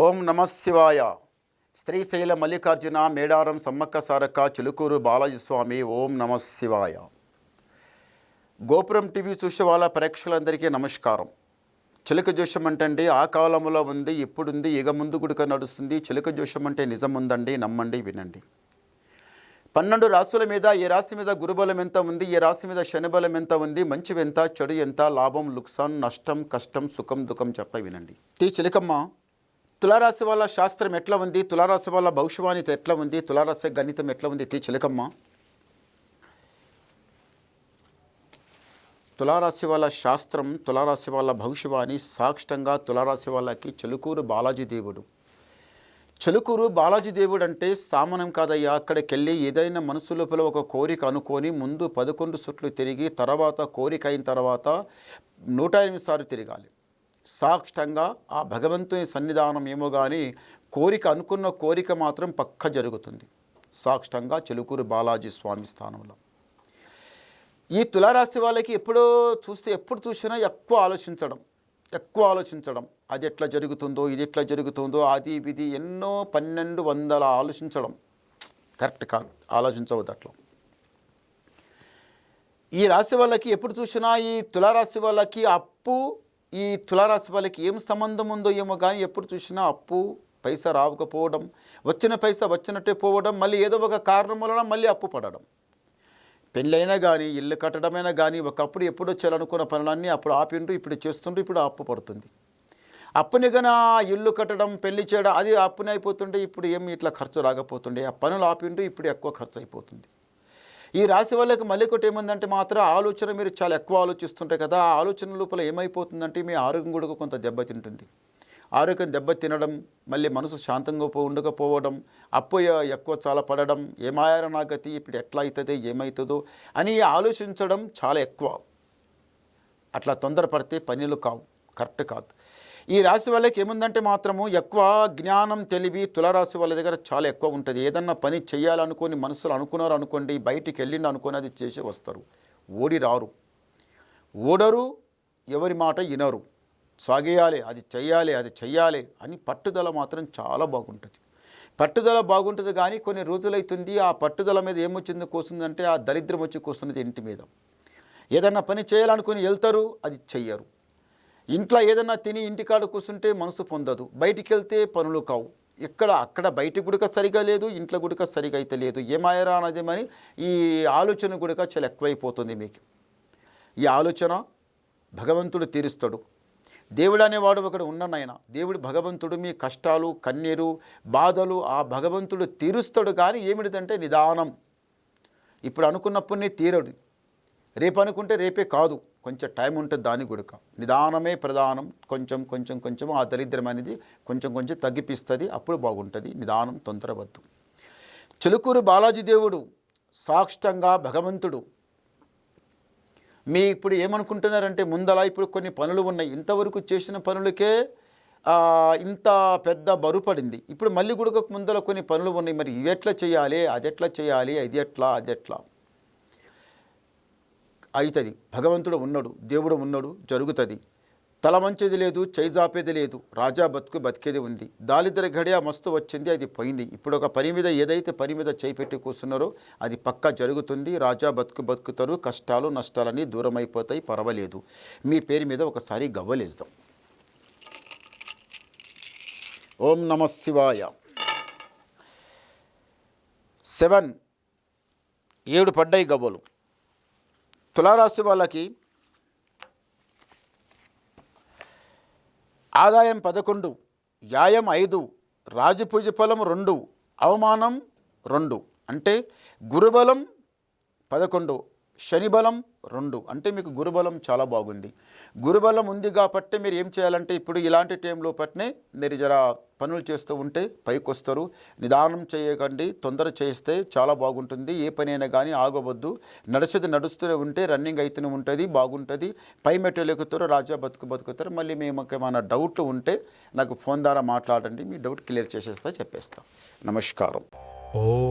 ఓం నమశివాయ శ్రీశైల మల్లికార్జున మేడారం సమ్మక్క సారక్క చిలుకూరు బాలాజీ స్వామి ఓం నమశివాయ గోపురం టీవీ చూసే వాళ్ళ ప్రేక్షకులందరికీ నమస్కారం. చిలుక జోషం అంటే ఆ కాలంలో ఉంది ఇప్పుడుంది ఇక ముందు గుడిక నడుస్తుంది చిలుక జోషం అంటే నిజం ఉందండి నమ్మండి వినండి. పన్నెండు రాశుల మీద ఏ రాశి మీద గురుబలం ఎంత ఉంది ఏ రాశి మీద శనిబలం ఎంత ఉంది మంచి ఎంత చెడు ఎంత లాభం లుక్సాన్ నష్టం కష్టం సుఖం దుఃఖం చెప్ప వినండి. తీ చిలకమ్మ తులారాశి వాళ్ళ శాస్త్రం ఎట్లా ఉంది? తులారాశి వాళ్ళ భవిష్యవాణి ఎట్లా ఉంది? తులారాశి గణితం ఎట్లా ఉంది? తీ చిలకమ్మ. తులారాశి వాళ్ళ శాస్త్రం తులారాశి వాళ్ళ భవిష్యవాణి సాక్షితంగా తులారాశి వాళ్ళకి చెలుకూరు బాలాజీ దేవుడు. చెలుకూరు బాలాజీ దేవుడు అంటే సామానం కాదయ్యా. అక్కడికి వెళ్ళి ఏదైనా మనసు లోపల ఒక కోరిక అనుకొని ముందు పదకొండు సుట్లు తిరిగి తర్వాత కోరిక అయిన తర్వాత నూట ఎనిమిది సార్లు తిరగాలి. సాక్షంగా ఆ భగవంతుని సన్నిధానం ఏమో కానీ కోరిక అనుకున్న కోరిక మాత్రం పక్క జరుగుతుంది. సాక్షంగా చెలుకూరు బాలాజీ స్వామి స్థానంలో. ఈ తులారాశి వాళ్ళకి ఎప్పుడో చూస్తే ఎప్పుడు చూసినా ఎక్కువ ఆలోచించడం ఎక్కువ ఆలోచించడం. అది ఎట్లా జరుగుతుందో ఇది ఎట్లా జరుగుతుందో అది ఇది ఎన్నో పన్నెండు వందల ఆలోచించడం. కరెక్ట్ కాదు ఆలోచించవద్దు అట్లా. ఈ రాశి వాళ్ళకి ఎప్పుడు చూసినా ఈ తులారాశి వాళ్ళకి అప్పు ఈ తులారాశి వాళ్ళకి ఏం సంబంధం ఉందో ఏమో కానీ ఎప్పుడు చూసినా అప్పు పైసా రావకపోవడం వచ్చిన పైసా వచ్చినట్టే పోవడం మళ్ళీ ఏదో ఒక కారణం వలన మళ్ళీ అప్పు పడడం. పెళ్ళైనా కానీ ఇల్లు కట్టడమైనా కానీ ఒకప్పుడు ఎప్పుడు చేయాలనుకున్న పనులన్నీ అప్పుడు ఆపిండు ఇప్పుడు చేస్తుండ్రు ఇప్పుడు అప్పు పడుతుంది. అప్పుని కన్నా ఇల్లు కట్టడం పెళ్ళి చేయడం అది అప్పునైపోతుండే అయిపోతుండే ఇప్పుడు ఏమి ఇట్లా ఖర్చు రాకపోతుండే ఆ పనులు ఆపిండు ఇప్పుడు ఎక్కువ ఖర్చు అయిపోతుంది. ఈ రాశి వాళ్ళకి మళ్ళీ ఒకటి ఏముందంటే మాత్రం ఆలోచన మీరు చాలా ఎక్కువ ఆలోచిస్తుంటాయి కదా ఆ ఆలోచన లోపల ఏమైపోతుందంటే మీ ఆరోగ్యం కూడా కొంత దెబ్బతింటుంది ఆరోగ్యం దెబ్బతినడం మళ్ళీ మనసు శాంతంగా ఉండకపోవడం అప్పు ఎక్కువ చాలా పడడం ఏమాయార నా గతి ఇప్పుడు ఎట్లా అవుతుంది ఏమవుతుందో అని ఆలోచించడం చాలా ఎక్కువ. అట్లా తొందరపడితే పనులు కావు కరెక్ట్ కాదు. ఈ రాశి వాళ్ళకి ఏముందంటే మాత్రము ఎక్కువ జ్ఞానం తెలివి తులరాశి వాళ్ళ దగ్గర చాలా ఎక్కువ ఉంటుంది. ఏదన్నా పని చేయాలనుకొని మనసులో అనుకున్నారు అనుకోండి బయటికి వెళ్ళిండు అనుకొని అది చేసి వస్తారు. ఓడి రారు. ఓడరు ఎవరి మాట వినరు. సాగేయాలి అది చెయ్యాలి అది చెయ్యాలి అని పట్టుదల మాత్రం చాలా బాగుంటుంది. పట్టుదల బాగుంటుంది కానీ కొన్ని రోజులైతుంది ఆ పట్టుదల మీద ఏమొచ్చింది కూస్తుందంటే ఆ దరిద్రం వచ్చి కూస్తున్నది ఇంటి మీద. ఏదన్నా పని చేయాలనుకుని వెళ్తారు అది చెయ్యరు. ఇంట్లో ఏదన్నా తిని ఇంటికాడ కూర్చుంటే మనసు పొందదు. బయటికి వెళ్తే పనులు కావు. ఎక్కడ అక్కడ బయట గుడిక సరిగా లేదు ఇంట్లో గుడిక సరిగా అయితే లేదు. ఏమాయరా అనేది మరి ఈ ఆలోచన గుడిక చాలా ఎక్కువైపోతుంది మీకు. ఈ ఆలోచన భగవంతుడు తీరుస్తాడు. దేవుడు అనేవాడు ఒకడు ఉన్ననైనా దేవుడు భగవంతుడు మీ కష్టాలు కన్నీరు బాధలు ఆ భగవంతుడు తీరుస్తాడు. కానీ ఏమిటిదంటే నిదానం. ఇప్పుడు అనుకున్నప్పుడే తీరడు. రేపు అనుకుంటే రేపే కాదు. కొంచెం టైం ఉంటుంది దాని గుడక. నిదానమే ప్రధానం. కొంచెం కొంచెం కొంచెం ఆ దరిద్రం అనేది కొంచెం కొంచెం తగ్గిపిస్తుంది. అప్పుడు బాగుంటుంది. నిదానం తొందరవద్దు చిలుకూరు బాలాజీ దేవుడు సాక్షంగా భగవంతుడు. మీ ఇప్పుడు ఏమనుకుంటున్నారంటే ముందలా ఇప్పుడు కొన్ని పనులు ఉన్నాయి. ఇంతవరకు చేసిన పనులకే ఇంత పెద్ద బరువు పడింది. ఇప్పుడు మళ్ళీ కూడా ముందల కొన్ని పనులు ఉన్నాయి. మరి ఇవి ఎట్లా చేయాలి? అది ఎట్లా చేయాలి? అది ఎట్లా? అది ఎట్లా? అవుతుంది భగవంతుడు ఉన్నాడు దేవుడు ఉన్నాడు జరుగుతుంది. తల మంచిది లేదు చేజాపేది లేదు రాజా బతుకు బతికేది ఉంది. దాలిద్దర గడియ మస్తు వచ్చింది అది పోయింది. ఇప్పుడు ఒక పని మీద ఏదైతే పని మీద చేయి పెట్టి కూర్చున్నారో అది పక్కా జరుగుతుంది. రాజా బతుకు బతుకుతారు కష్టాలు నష్టాలన్నీ దూరం అయిపోతాయి పర్వాలేదు. మీ పేరు మీద ఒకసారి గవ్వలేద్దాం. ఓం నమ శివాయ. సెవెన్ ఏడు పడ్డాయి గవ్వలు. తులారాశి వాళ్ళకి ఆదాయం పదకొండు యాయం ఐదు రాజపూజ ఫలం రెండు అవమానం రెండు. అంటే గురుబలం పదకొండు. శనిబలం రెండు. అంటే మీకు గురుబలం చాలా బాగుంది. గురుబలం ఉంది కాబట్టి మీరు ఏం చేయాలంటే ఇప్పుడు ఇలాంటి టైంలో పట్నే మీరు జరా పనులు చేస్తూ ఉంటే పైకి వస్తారు నిదానం చేయకండి తొందర చేస్తే చాలా బాగుంటుంది. ఏ పని అయినా కానీ ఆగవద్దు. నడిచేది నడుస్తూనే ఉంటే రన్నింగ్ అవుతూనే ఉంటుంది బాగుంటుంది. పై మెట్లు ఎక్కుతారు రాజా బతుకు బతుకుతారు. మళ్ళీ మేము ఏమైనా డౌట్ ఉంటే నాకు ఫోన్ ద్వారా మాట్లాడండి. మీ డౌట్ క్లియర్ చేసేస్తా చెప్పేస్తాం. నమస్కారం. ఓ